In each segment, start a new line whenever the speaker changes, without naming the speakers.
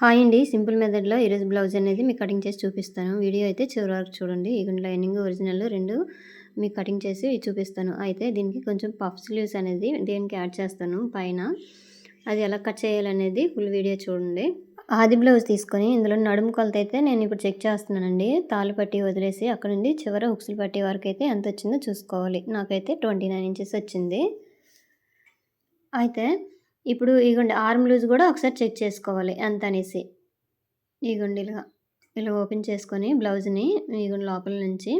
Hi అండి. Simple మెథడ్లో ఈరోజు బ్లౌజ్ అనేది మీకు కటింగ్ చేసి చూపిస్తాను. వీడియో అయితే చివరి వరకు చూడండి. ఈ లైనింగ్ ఒరిజినల్ రెండు మీకు కటింగ్ చేసి చూపిస్తాను. అయితే దీనికి కొంచెం పఫ్ స్లీవ్స్ అనేది దేనికి యాడ్ చేస్తాను పైన. అది ఎలా కట్ చేయాలనేది ఫుల్ వీడియో చూడండి. ఆది బ్లౌజ్ తీసుకొని ఇందులో నడుము కొలత అయితే నేను ఇప్పుడు చెక్ చేస్తున్నానండి. తాలు పట్టి వదిలేసి అక్కడ నుండి చివర హుక్స్లు పట్టి వరకు అయితే ఎంత వచ్చిందో చూసుకోవాలి. నాకైతే ట్వంటీ నైన్ ఇంచెస్ వచ్చింది. అయితే ఇప్పుడు ఇగోండి ఆర్మ్ లూజ్ కూడా ఒకసారి చెక్ చేసుకోవాలి ఎంత అనేసి. ఇగోండి ఇలా ఇలా ఓపెన్ చేసుకొని బ్లౌజ్ని ఇగోండి లోపల నుంచి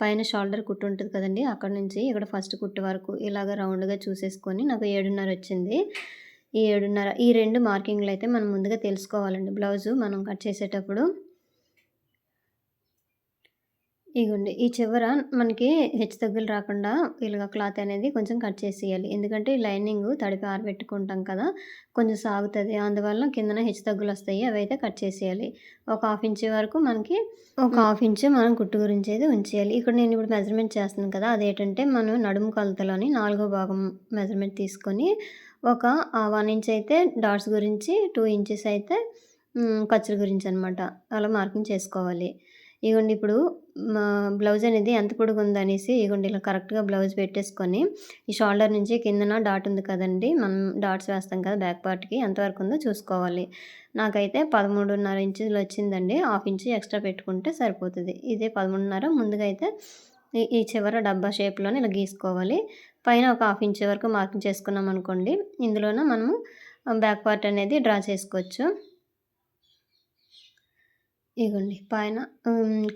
పైన షోల్డర్ కుట్టు ఉంటుంది కదండి అక్కడ నుంచి ఇక్కడ ఫస్ట్ కుట్టు వరకు ఇలాగ రౌండ్గా చూసేసుకొని నాకు ఏడున్నర వచ్చింది. ఈ ఏడున్నర ఈ రెండు మార్కింగ్లు అయితే మనం ముందుగా తెలుసుకోవాలండి. బ్లౌజు మనం కట్ చేసేటప్పుడు ఇగోండి ఈ చివర మనకి హెచ్చు తగ్గులు రాకుండా ఇలాగ క్లాత్ అనేది కొంచెం కట్ చేసేయాలి. ఎందుకంటే లైనింగ్ తడిపి ఆరబెట్టుకుంటాం కదా కొంచెం సాగుతుంది. అందువల్ల కిందన హెచ్చు తగ్గులు వస్తాయి అవి అయితే కట్ చేసేయాలి. ఒక హాఫ్ ఇంచ్ వరకు మనకి ఒక హాఫ్ ఇంచ్ మనం కుట్టు గురించి అయితే ఉంచేయాలి. ఇక్కడ నేను ఇప్పుడు మెజర్మెంట్ చేస్తున్నాను కదా అదేంటంటే మనం నడుము కొలతలోని నాలుగో భాగం మెజర్మెంట్ తీసుకొని ఒక వన్ ఇంచ్ అయితే డాట్స్ గురించి టూ ఇంచెస్ అయితే ఖర్చుల గురించి అనమాట అలా మార్కింగ్ చేసుకోవాలి. ఇగోండి ఇప్పుడు బ్లౌజ్ అనేది ఎంత పొడుగు ఉందనేసి ఇగోండి ఇలా కరెక్ట్గా బ్లౌజ్ పెట్టేసుకొని ఈ షోల్డర్ నుంచి కిందన డాట్ ఉంది కదండి మనం డాట్స్ వేస్తాం కదా బ్యాక్ పార్ట్కి ఎంతవరకు ఉందో చూసుకోవాలి. నాకైతే పదమూడున్నర ఇంచులు వచ్చిందండి హాఫ్ ఇంచు ఎక్స్ట్రా పెట్టుకుంటే సరిపోతుంది. ఇదే పదమూడున్నర ముందుగా అయితే ఈ చివర డబ్బా షేప్లోనే ఇలా గీసుకోవాలి. పైన ఒక హాఫ్ ఇంచ్ వరకు మార్కింగ్ చేసుకున్నాం అనుకోండి ఇందులోనే మనము బ్యాక్ పార్ట్ అనేది డ్రా చేసుకోవచ్చు. ఇగోండి పైన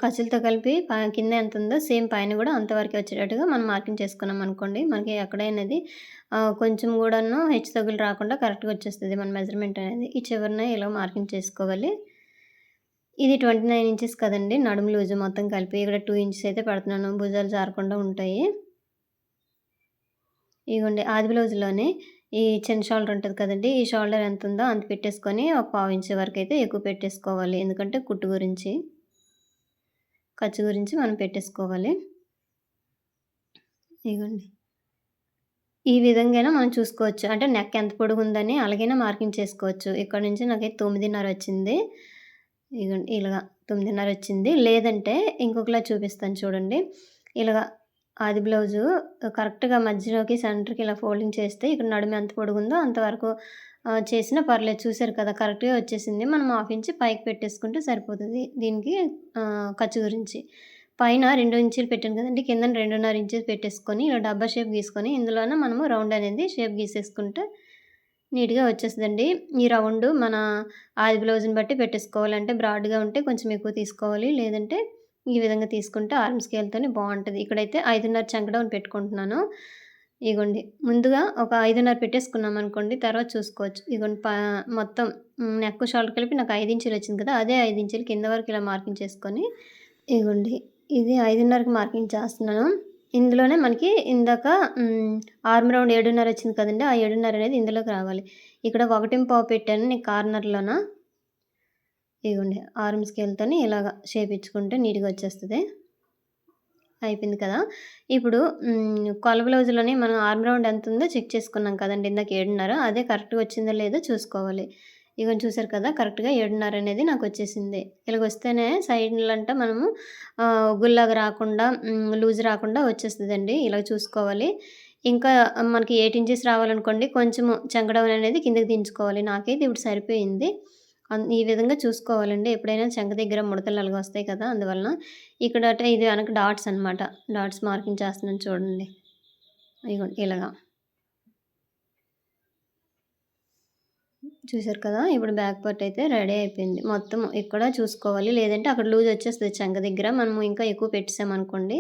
ఖర్చులతో కలిపి కింద ఎంత ఉందో సేమ్ పైన కూడా అంతవరకు వచ్చేటట్టుగా మనం మార్కింగ్ చేసుకున్నాం అనుకోండి. మనకి ఎక్కడైనది కొంచెం కూడాను హెచ్చు తగులు రాకుండా కరెక్ట్గా వచ్చేస్తుంది మన మెజర్మెంట్ అనేది. ఈ చివరిన ఇలా మార్కింగ్ చేసుకోవాలి. ఇది ట్వంటీ నైన్ ఇంచెస్ కదండి నడుము లూజు మొత్తం కలిపి ఇక్కడ టూ ఇంచెస్ అయితే పెడుతున్నాను. భుజాలు జారకుండా ఉంటాయి. ఇగోండి ఆది బ్లౌజ్లోనే ఈ చిన్న షోల్డర్ ఉంటుంది కదండి ఈ షోల్డర్ ఎంత ఉందో అంత పెట్టేసుకొని ఒక పావు ఇంచ్ వరకు అయితే ఎక్కువ పెట్టేసుకోవాలి. ఎందుకంటే కుట్టు గురించి ఖర్చు గురించి మనం పెట్టేసుకోవాలి. ఇగోండి. ఈ విధంగా మనం చూసుకోవచ్చు. అంటే నెక్ ఎంత పొడుగు ఉందని అలాగైనా మార్కింగ్ చేసుకోవచ్చు. ఇక్కడ నుంచి నాకైతే తొమ్మిదిన్నర వచ్చింది. ఇగోండి ఇలాగా తొమ్మిదిన్నర వచ్చింది. లేదంటే ఇంకొకలా చూపిస్తాను చూడండి. ఇలాగా ఆది బ్లౌజు కరెక్ట్గా మధ్యలోకి సెంటర్కి ఇలా ఫోల్డింగ్ చేస్తే ఇక్కడ నడుము ఎంత పొడుగుందో అంతవరకు చేసినా పర్లేదు. చూసారు కదా కరెక్ట్గా వచ్చేసింది. మనం హాఫ్ ఇంచ్ పైకి పెట్టేసుకుంటే సరిపోతుంది. దీనికి ఖర్చు గురించి. పైన రెండు ఇంచులు పెట్టాను కదండి. కింద రెండున్నర ఇంచెస్ పెట్టేసుకొని ఇలా డబ్బా షేప్ గీసుకొని ఇందులోనే మనము రౌండ్ అనేది షేప్ గీసేసుకుంటే నీట్గా వచ్చేస్తుందండి. ఈ రౌండ్ మన ఆది బ్లౌజ్ని బట్టి పెట్టేసుకోవాలంటే బ్రాడ్గా ఉంటే కొంచెం ఎక్కువ తీసుకోవాలి. లేదంటే ఈ విధంగా తీసుకుంటే ఆర్మ్ స్కేల్తోనే బాగుంటుంది. ఇక్కడైతే ఐదున్నర చంకడౌన్ పెట్టుకుంటున్నాను. ఇగోండి ముందుగా ఒక ఐదున్నర పెట్టేసుకున్నాం అనుకోండి తర్వాత చూసుకోవచ్చు. ఇగోండి మొత్తం నెక్ షోల్డర్ కలిపి నాకు ఐదు ఇంచులు వచ్చింది కదా అదే ఐదు ఇంచులు కింద వరకు ఇలా మార్కింగ్ చేసుకొని ఇగోండి ఇది ఐదున్నరకి మార్కింగ్ చేస్తున్నాను. ఇందులోనే మనకి ఇందాక ఆర్మ్ రౌండ్ ఏడున్నర వచ్చింది కదండి ఆ ఏడున్నర అనేది ఇందులోకి రావాలి. ఇక్కడ ఒకటి పావు పెట్టాను నేను కార్నర్లోన? ఇదిగోండి ఆర్మ్ స్కేల్తో ఇలాగ షేప్ ఇచ్చుకుంటే నీట్గా వచ్చేస్తుంది. అయిపోయింది కదా? ఇప్పుడు కొల బ్లౌజ్లోనే మనం ఆర్మ్ రౌండ్ ఎంత ఉందో చెక్ చేసుకున్నాం కదండి ఇందాక ఏడున్నర అదే కరెక్ట్గా వచ్చిందో లేదో చూసుకోవాలి. ఇగో చూసారు కదా కరెక్ట్గా ఏడున్నర అనేది నాకు వచ్చేసింది. ఇలాగ వస్తేనే సైడ్లంట మనము గుల్లాగా రాకుండా లూజ్ రాకుండా వచ్చేస్తుందండి ఇలా చూసుకోవాలి. ఇంకా మనకి ఎయిట్ ఇంచెస్ రావాలనుకోండి కొంచెము చెంగడం అనేది కిందకి దించుకోవాలి. నాకైతే ఇప్పుడు సరిపోయింది. ఈ విధంగా చూసుకోవాలండి. ఎప్పుడైనా చెంక దగ్గర ముడతలు అలాగ వస్తాయి కదా! అందువలన ఇక్కడ ఇది వెనక డాట్స్ అనమాట డాట్స్ మార్కింగ్ చేస్తున్నాను చూడండి. ఇగోండి ఇలాగా. చూసారు కదా! ఇప్పుడు బ్యాక్ పార్ట్ అయితే రెడీ అయిపోయింది. మొత్తం ఇక్కడ చూసుకోవాలి. లేదంటే అక్కడ లూజ్ వచ్చేస్తుంది చెంక దగ్గర. మనము ఇంకా ఎక్కువ పెట్టేసామనుకోండి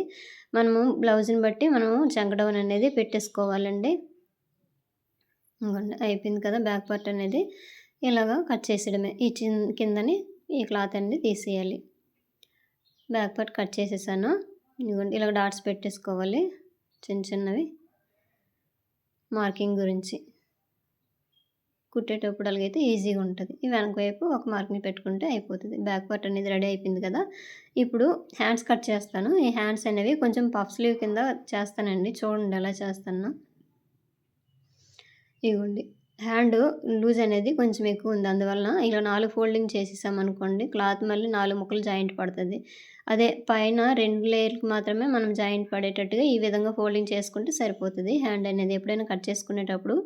మనము బ్లౌజ్ని బట్టి మనము చెంక డౌన్ అనేది పెట్టేసుకోవాలండి. అయిపోయింది కదా బ్యాక్ పార్ట్ అనేది. ఇలాగ కట్ చేసేయడమే. ఈ చిన్ కిందని ఈ క్లాత్ అనేది తీసేయాలి. బ్యాక్ పార్ట్ కట్ చేసేసాను. ఇదిగోండి ఇలాగ డాట్స్ పెట్టేసుకోవాలి. చిన్న చిన్నవి. మార్కింగ్ గురించి. కుట్టేటప్పుడు అలాగైతే ఈజీగా ఉంటుంది. ఈ వెనక వైపు ఒక మార్కింగ్ పెట్టుకుంటే అయిపోతుంది. బ్యాక్ పార్ట్ అనేది రెడీ అయిపోయింది కదా. ఇప్పుడు హ్యాండ్స్ కట్ చేస్తాను. ఈ హ్యాండ్స్ అనేవి కొంచెం పఫ్ స్లీవ్ కింద చేస్తానండి. చూడండి ఎలా చేస్తాను. ఇవ్వండి హ్యాండ్ లూజ్ అనేది కొంచెం ఎక్కువ ఉంది. అందువలన ఇలా నాలుగు ఫోల్డింగ్ చేసేసామనుకోండి క్లాత్ మళ్ళీ నాలుగు ముక్కలు జాయింట్ పడుతుంది. అదే పైన రెండు లేయర్కి మాత్రమే మనం జాయింట్ పడేటట్టుగా ఈ విధంగా ఫోల్డింగ్ చేసుకుంటే సరిపోతుంది. హ్యాండ్ అనేది ఎప్పుడైనా కట్ చేసుకునేటప్పుడు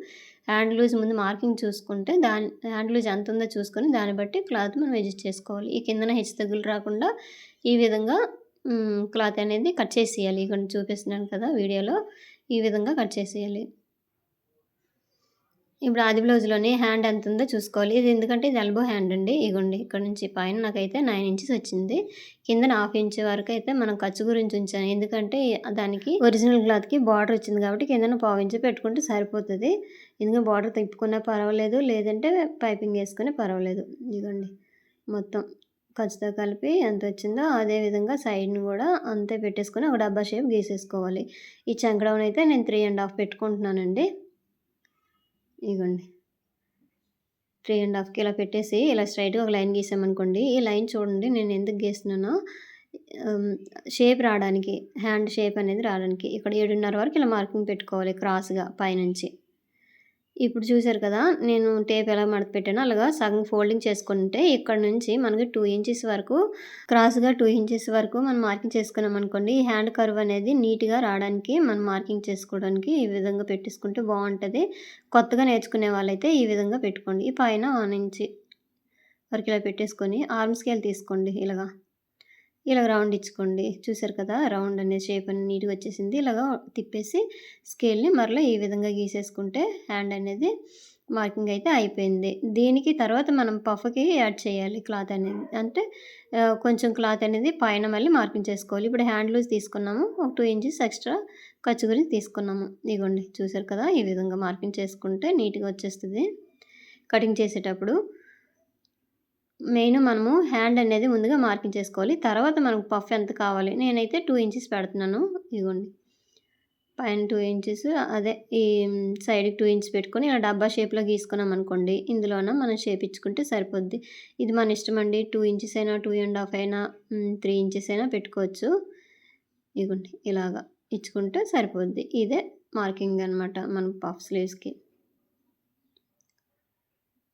హ్యాండ్ లూజ్ ముందు మార్కింగ్ చూసుకుంటే దాని హ్యాండ్ లూజ్ ఎంత ఉందో చూసుకొని దాన్ని బట్టి క్లాత్ మనం అడ్జస్ట్ చేసుకోవాలి. ఈ కిందన హెచ్చు తగ్గులు రాకుండా ఈ విధంగా క్లాత్ అనేది కట్ చేసేయాలి. ఇక్కడ చూపిస్తున్నాను కదా వీడియోలో. ఈ విధంగా కట్ చేసేయాలి. ఇప్పుడు ఆది బ్లౌజ్లోని హ్యాండ్ ఎంత ఉందో చూసుకోవాలి. ఇది ఎందుకంటే ఇది ఎల్బో హ్యాండ్ అండి. ఇగోండి ఇక్కడ నుంచి పైన నాకైతే నైన్ ఇంచెస్ వచ్చింది. కింద హాఫ్ ఇంచ్ వరకు అయితే మనం ఖర్చు గురించి ఉంచాను. ఎందుకంటే దానికి ఒరిజినల్ క్లాత్కి బార్డర్ వచ్చింది కాబట్టి కింద పావు ఇంచు పెట్టుకుంటే సరిపోతుంది. ఎందుకంటే బార్డర్ తిప్పుకున్నా పర్వాలేదు లేదంటే పైపింగ్ వేసుకునే పర్వాలేదు. ఇదిగోండి మొత్తం ఖర్చుతో కలిపి ఎంత వచ్చిందో అదే విధంగా సైడ్ని కూడా అంతే పెట్టేసుకొని ఒక డబ్బా షేప్ గీసేసుకోవాలి. ఈ చంకడౌన్ అయితే నేను త్రీ అండ్ హాఫ్ పెట్టుకుంటున్నానండి. ఇగోండి. త్రీ అండ్ హాఫ్కి ఇలా పెట్టేసి ఇలా స్ట్రైట్గా ఒక లైన్ గీసామనుకోండి ఈ లైన్ చూడండి నేను ఎందుకు గీస్తున్నానో. షేప్ రావడానికి హ్యాండ్ షేప్ అనేది రావడానికి ఇక్కడ ఏడున్నర వరకు ఇలా మార్కింగ్ పెట్టుకోవాలి క్రాస్గా పైనుంచి. ఇప్పుడు చూసారు కదా నేను టేప్ ఎలా మడత పెట్టానో అలాగా సగం ఫోల్డింగ్ చేసుకుంటే ఇక్కడ నుంచి మనకి టూ ఇంచెస్ వరకు క్రాస్గా టూ ఇంచెస్ వరకు మనం మార్కింగ్ చేసుకున్నాం అనుకోండి ఈ హ్యాండ్ కర్వ్ అనేది నీట్గా రావడానికి మనం మార్కింగ్ చేసుకోవడానికి ఈ విధంగా పెట్టేసుకుంటే బాగుంటుంది. కొత్తగా నేర్చుకునే వాళ్ళైతే ఈ విధంగా పెట్టుకోండి. ఈ పైన వన్ ఇంచి వరకు ఇలా పెట్టేసుకొని ఆర్మ్ స్కేల్ తీసుకోండి ఇలాగా. ఇలా రౌండ్ ఇచ్చుకోండి. చూసారు కదా రౌండ్ అనే షేప్ అని నీట్గా వచ్చేసింది. ఇలాగ తిప్పేసి స్కేల్ని మరలా ఈ విధంగా గీసేసుకుంటే హ్యాండ్ అనేది మార్కింగ్ అయితే అయిపోయింది. దీనికి తర్వాత మనం పఫ్కి యాడ్ చేయాలి క్లాత్ అనేది. అంటే కొంచెం క్లాత్ అనేది పైన మళ్ళీ మార్కింగ్ చేసుకోవాలి. ఇప్పుడు హ్యాండ్ లూజ్ తీసుకున్నాము. ఒక టూ ఇంచెస్ ఎక్స్ట్రా ఖర్చు గురించి తీసుకున్నాము. ఇదిగోండి చూసారు కదా ఈ విధంగా మార్కింగ్ చేసుకుంటే నీట్గా వచ్చేస్తుంది. కటింగ్ చేసేటప్పుడు మెయిన్ మనము హ్యాండ్ అనేది ముందుగా మార్కింగ్ చేసుకోవాలి. తర్వాత మనకు పఫ్ ఎంత కావాలి? నేనైతే టూ ఇంచెస్ పెడుతున్నాను. ఇదిగోండి. పైన టూ ఇంచెస్ అదే ఈ సైడ్కి టూ ఇంచెస్ పెట్టుకొని ఇలా డబ్బా షేప్లో గీసుకున్నాం అనుకోండి. ఇందులోన మనం షేప్ ఇచ్చుకుంటే సరిపోద్ది. ఇది మన ఇష్టం అండి. టూ ఇంచెస్ అయినా టూ అండ్ హాఫ్ అయినా త్రీ ఇంచెస్ అయినా పెట్టుకోవచ్చు. ఇదిగోండి. ఇలాగా ఇచ్చుకుంటే సరిపోద్ది. ఇదే మార్కింగ్ అనమాట మన పఫ్ స్లీవ్స్కి.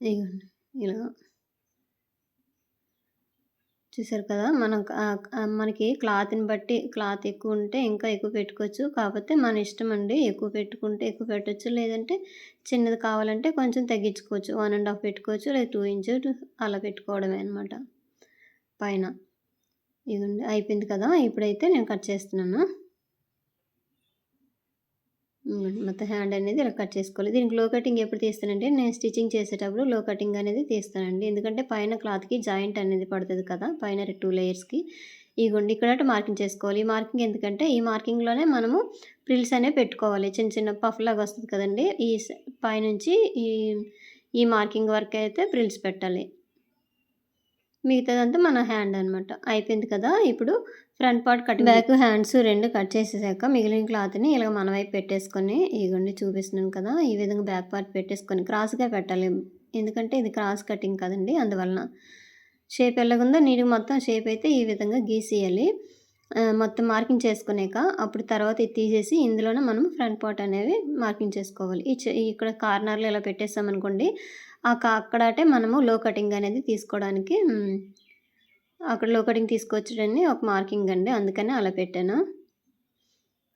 ఇదిగోండి. ఇలా చూసారు కదా మనం మనకి క్లాత్ని బట్టి క్లాత్ ఎక్కువ ఉంటే ఇంకా ఎక్కువ పెట్టుకోవచ్చు. కాకపోతే మన ఇష్టం అండి ఎక్కువ పెట్టుకుంటే ఎక్కువ పెట్టచ్చు. లేదంటే చిన్నది కావాలంటే కొంచెం తగ్గించుకోవచ్చు. వన్ అండ్ హాఫ్ పెట్టుకోవచ్చు. లేదా టూ ఇంచ్ అలా పెట్టుకోవడమే అనమాట పైన. ఇదండి అయిపోయింది కదా. ఇప్పుడైతే నేను కట్ చేస్తున్నాను. మొత్తం హ్యాండ్ అనేది ఇలా కట్ చేసుకోవాలి. దీనికి లో కటింగ్ ఎప్పుడు తీస్తానంటే నేను స్టిచ్చింగ్ చేసేటప్పుడు లో కటింగ్ అనేది తీస్తానండి. ఎందుకంటే పైన క్లాత్కి జాయింట్ అనేది పడుతుంది కదా పైన టూ లేయర్స్కి ఈ గుండి ఇక్కడ మార్కింగ్ చేసుకోవాలి. ఈ మార్కింగ్ ఎందుకంటే ఈ మార్కింగ్లోనే మనము ప్రిల్స్ అనేవి పెట్టుకోవాలి. చిన్న చిన్న పఫ్ లాగా వస్తుంది కదండి. ఈ పైనుంచి ఈ ఈ మార్కింగ్ వరకు అయితే ప్రిల్స్ పెట్టాలి. మిగతాదంతా మన హ్యాండ్ అనమాట అయిపోయింది కదా ఇప్పుడు front part cut back hands రెండు కట్ చేసేసాక మిగిలిన క్లాత్ని ఇలా మన వైపు పెట్టేసుకొని ఇగోండి చూపిస్తున్నాను కదా ఈ విధంగా బ్యాక్ పార్ట్ పెట్టేసుకొని క్రాస్గా పెట్టాలి. ఎందుకంటే ఇది క్రాస్ కటింగ్ కదండి అందువలన. షేప్ ఎలాగుందో నీటికి మొత్తం షేప్ అయితే ఈ విధంగా గీసేయాలి. మొత్తం మార్కింగ్ చేసుకునేక అప్పుడు తర్వాత ఇది తీసేసి ఇందులోనే మనం ఫ్రంట్ పార్ట్ అనేవి మార్కింగ్ చేసుకోవాలి. ఇక్కడ కార్నర్లో ఇలా పెట్టేస్తామనుకోండి అక్కడటే మనము లో కటింగ్ అనేది తీసుకోవడానికి అక్కడ లో తీసుకొచ్చాడని ఒక మార్కింగ్ అండి. అందుకని అలా పెట్టాను.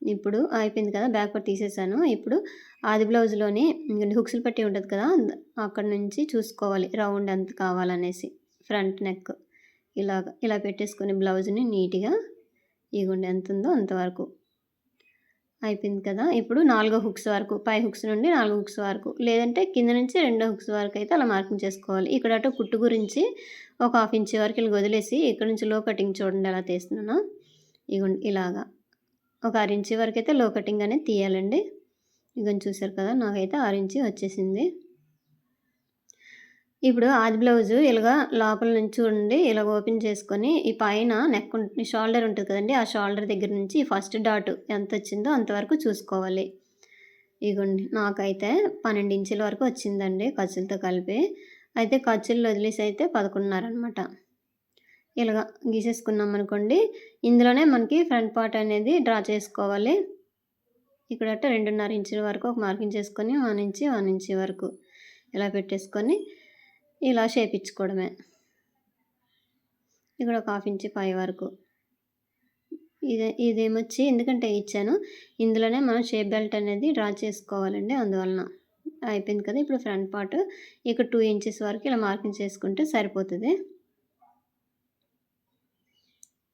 ఇప్పుడు అయిపోయింది కదా బ్యాక్ పార్ట్ తీసేసాను. ఇప్పుడు ఆది బ్లౌజ్లోని హుక్స్లు పెట్టి ఉంటుంది కదా అక్కడ నుంచి చూసుకోవాలి. రౌండ్ ఎంత కావాలనేసి. ఫ్రంట్ నెక్ ఇలాగ ఇలా పెట్టేసుకుని బ్లౌజ్ని నీట్గా ఇగుండి ఎంత ఉందో అంతవరకు అయిపోయింది కదా. ఇప్పుడు నాలుగో హుక్స్ వరకు పై హుక్స్ నుండి నాలుగు హుక్స్ వరకు. లేదంటే కింద నుంచి రెండో హుక్స్ వరకు అయితే అలా మార్కింగ్ చేసుకోవాలి. ఇక్కడ అటు కుట్టు గురించి ఒక హాఫ్ ఇంచ్ వరకు ఇలా వదిలేసి ఇక్కడ నుంచి లో కటింగ్ చూడండి ఎలా తీస్తున్నాను. ఇగోండి ఇలాగా. ఒక ఆరు ఇంచ్ వరకు అయితే లో కటింగ్ అనేది తీయాలండి. ఇగోని చూసారు కదా నాకైతే ఆరు ఇంచ్ వచ్చేసింది. ఇప్పుడు ఆది బ్లౌజు ఇలాగా లోపల నుంచి చూడండి ఇలా ఓపెన్ చేసుకొని ఈ పైన నెక్ షోల్డర్ ఉంటుంది కదండి ఆ షోల్డర్ దగ్గర నుంచి ఫస్ట్ డాట్ ఎంత వచ్చిందో అంతవరకు చూసుకోవాలి. ఇగోండి నాకైతే పన్నెండు ఇంచుల వరకు వచ్చిందండి ఖర్చులతో కలిపి. అయితే ఖర్చులు వదిలేసి అయితే పదకొండున్నర అనమాట ఇలాగా గీసేసుకున్నాం అనుకోండి. ఇందులోనే మనకి ఫ్రంట్ పార్ట్ అనేది డ్రా చేసుకోవాలి. ఇక్కడ రెండున్నర ఇంచుల వరకు ఒక మార్కింగ్ చేసుకొని వన్ ఇంచి వన్ ఇంచి వరకు ఇలా పెట్టేసుకొని ఇలా షేప్ ఇచ్చుకోవడమే. ఇక్కడ ఒక హాఫ్ ఇంచి పై వరకు. ఇది ఇదేమొచ్చి ఎందుకంటే ఇచ్చాను. ఇందులోనే మనం షేప్ బెల్ట్ అనేది డ్రా చేసుకోవాలండి అందువలన. అయిపోయింది కదా! ఇప్పుడు ఫ్రంట్ పార్ట్ ఇక్కడ టూ ఇంచెస్ వరకు ఇలా మార్కింగ్ చేసుకుంటే సరిపోతుంది.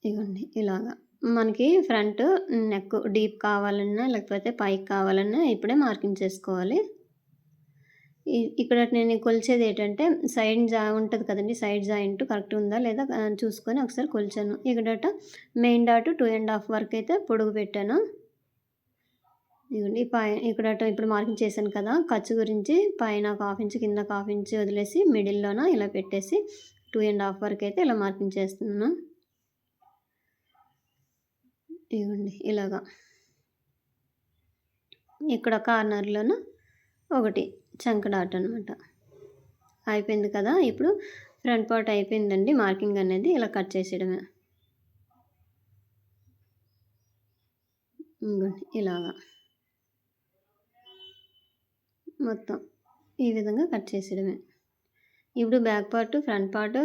ఇవ్వండి ఇలాగా. మనకి ఫ్రంట్ నెక్ డీప్ కావాలన్నా లేకపోతే పైకి కావాలన్నా ఇప్పుడే మార్కింగ్ చేసుకోవాలి. ఇక్కడ నేను కొలిచేది ఏంటంటే సైడ్ జా ఉంటుంది కదండి సైడ్ జాయింట్ కరెక్ట్ ఉందా లేదా చూసుకొని ఒకసారి కొలిచాను. ఇక్కడ main dot two and half వరకు అయితే పొడుగు పెట్టాను. ఇదిగోండి పై ఇక్కడ ఇప్పుడు మార్కింగ్ చేశాను కదా ఖర్చు గురించి పైన ఒక హాఫ్ ఇంచ్ కింద హాఫ్ ఇంచ్ వదిలేసి మిడిల్లోన ఇలా పెట్టేసి టూ అండ్ హాఫ్ వరకు అయితే ఇలా మార్కింగ్ చేస్తున్నాను. ఇవ్వండి ఇలాగా. ఇక్కడ కార్నర్లోన ఒకటి చంక డాట్ అనమాట అయిపోయింది కదా ఇప్పుడు ఫ్రంట్ పార్ట్ అయిపోయిందండి మార్కింగ్ అనేది ఇలా కట్ చేసేయడమే. ఇలాగా. మొత్తం ఈ విధంగా కట్ చేసేయడమే. ఇప్పుడు back part front part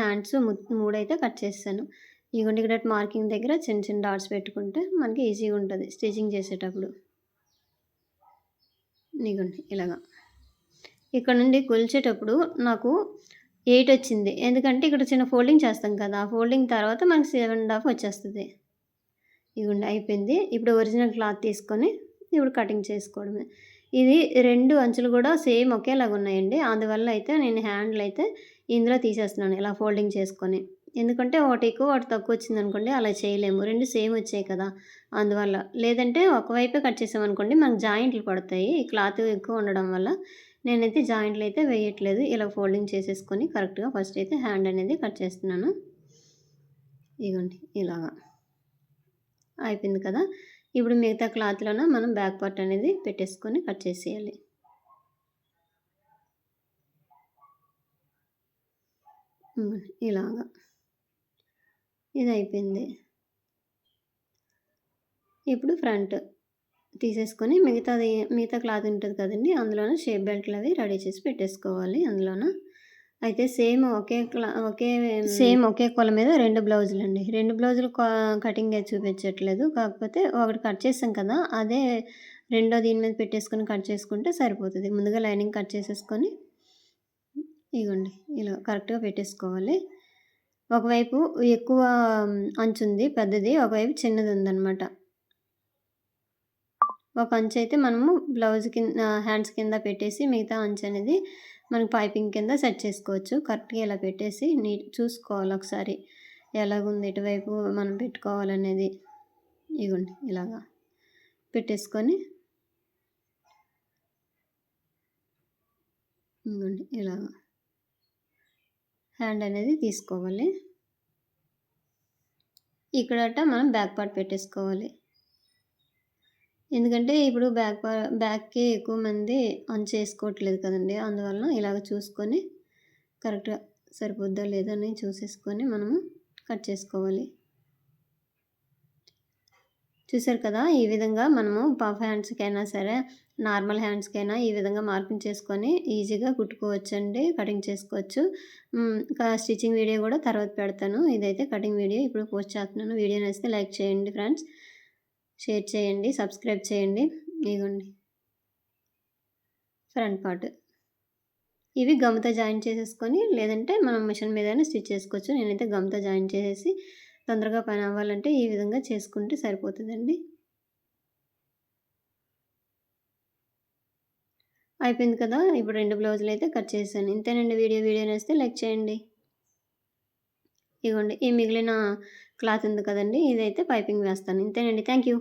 hands మూడైతే cut చేస్తాను. ఇగోండి ఇక్కడ మార్కింగ్ దగ్గర చిన్న చిన్న డాట్స్ పెట్టుకుంటే మనకి ఈజీగా ఉంటుంది స్టిచ్చింగ్ చేసేటప్పుడు. ఇగోండి ఇలాగా. ఇక్కడ నుండి కొలిచేటప్పుడు నాకు ఎయిట్ వచ్చింది. ఎందుకంటే ఇక్కడ చిన్న ఫోల్డింగ్ చేస్తాం కదా ఆ ఫోల్డింగ్ తర్వాత మనకి సెవెన్ అండ్ హాఫ్ వచ్చేస్తుంది. ఇగోండి అయిపోయింది. ఇప్పుడు ఒరిజినల్ క్లాత్ తీసుకొని ఇప్పుడు కటింగ్ చేసుకోవడమే. ఇది రెండు అంచులు కూడా సేమ్ ఒకేలాగా ఉన్నాయండి. అందువల్ల అయితే నేను హ్యాండ్లు అయితే ఇందులో తీసేస్తున్నాను ఇలా ఫోల్డింగ్ చేసుకొని. ఎందుకంటే ఒకటి ఎక్కువ ఒకటి తక్కువ వచ్చింది అనుకోండి అలా చేయలేము. రెండు సేమ్ వచ్చాయి కదా. అందువల్ల లేదంటే ఒకవైపే కట్ చేసామనుకోండి మనకు జాయింట్లు పడతాయి. క్లాత్ ఎక్కువ ఉండడం వల్ల నేనైతే జాయింట్లు అయితే వేయట్లేదు. ఇలా ఫోల్డింగ్ చేసేసుకొని కరెక్ట్గా ఫస్ట్ అయితే హ్యాండ్ అనేది కట్ చేస్తున్నాను. ఇగోండి ఇలాగా. అయిపోయింది కదా. ఇప్పుడు మిగతా క్లాత్లోన మనం బ్యాక్ పార్ట్ అనేది పెట్టేసుకొని కట్ చేసేయాలి. ఇలాగా. ఇది అయిపోయింది. ఇప్పుడు ఫ్రంట్ తీసేసుకొని మిగతాది మిగతా క్లాత్ ఉంటుంది కదండి అందులోనే షేప్ బెల్ట్లు అవి రెడీ చేసి పెట్టేసుకోవాలి. అందులోన అయితే సేమ్ ఒకే క్లా ఒకే సేమ్ ఒకే కొల మీద రెండు బ్లౌజులు అండి రెండు బ్లౌజులు కటింగ్ చూపించట్లేదు. కాకపోతే ఒకటి కట్ చేసాం కదా అదే రెండో దీని మీద పెట్టేసుకొని కట్ చేసుకుంటే సరిపోతుంది. ముందుగా లైనింగ్ కట్ చేసేసుకొని ఇగోండి ఇలా కరెక్ట్గా పెట్టేసుకోవాలి. ఒకవైపు ఎక్కువ అంచుంది పెద్దది ఒకవైపు చిన్నది ఉందన్నమాట. ఒక అంచు అయితే మనము బ్లౌజ్ కింద హ్యాండ్స్ కింద పెట్టేసి మిగతా అంచు అనేది మనకి పైపింగ్ కింద సెట్ చేసుకోవచ్చు. కరెక్ట్గా ఇలా పెట్టేసి నీట్ చూసుకోవాలి ఒకసారి. ఎలాగుంది ఎటువైపు మనం పెట్టుకోవాలనేది. ఇగోండి ఇలాగా పెట్టేసుకొని ఇగోండి ఇలాగా హ్యాండ్ అనేది తీసుకోవాలి. ఇక్కడట మనం బ్యాక్ పార్ట్ పెట్టేసుకోవాలి. ఎందుకంటే ఇప్పుడు బ్యాక్ బ్యాక్కి ఎక్కువ మంది ఆన్ చేసుకోవట్లేదు కదండి. అందువలన ఇలాగ చూసుకొని కరెక్ట్గా సరిపోద్దా లేదని చూసేసుకొని మనము కట్ చేసుకోవాలి. చూసారు కదా ఈ విధంగా మనము పఫ్ హ్యాండ్స్కైనా సరే నార్మల్ హ్యాండ్స్కైనా ఈ విధంగా మార్కింగ్ చేసుకొని ఈజీగా కుట్టుకోవచ్చండి కటింగ్ చేసుకోవచ్చు. ఇంకా స్టిచ్చింగ్ వీడియో కూడా తర్వాత పెడతాను. ఇదైతే కటింగ్ వీడియో. ఇప్పుడు పోస్ట్ చేస్తున్నాను. వీడియో నచ్చితే లైక్ చేయండి ఫ్రెండ్స్. షేర్ చేయండి సబ్స్క్రైబ్ చేయండి. ఇదిగోండి. Front part. ఇవి గమ్తో జాయిన్ చేసేసుకొని లేదంటే మనం మిషన్ మీదైనా స్టిచ్ చేసుకోవచ్చు. నేనైతే గమ్తో జాయిన్ చేసేసి తొందరగా పని అవ్వాలంటే ఈ విధంగా చేసుకుంటే సరిపోతుందండి. అయిపోయింది కదా? ఇప్పుడు రెండు బ్లౌజులు అయితే కట్ చేశాను. ఇంతేనండి వీడియో. వీడియో నేస్తే లైక్ చేయండి. ఇవ్వండి ఈ మిగిలిన క్లాత్ ఉంది కదండి ఇదైతే పైపింగ్ వేస్తాను. ఇంతేనండి. Thank you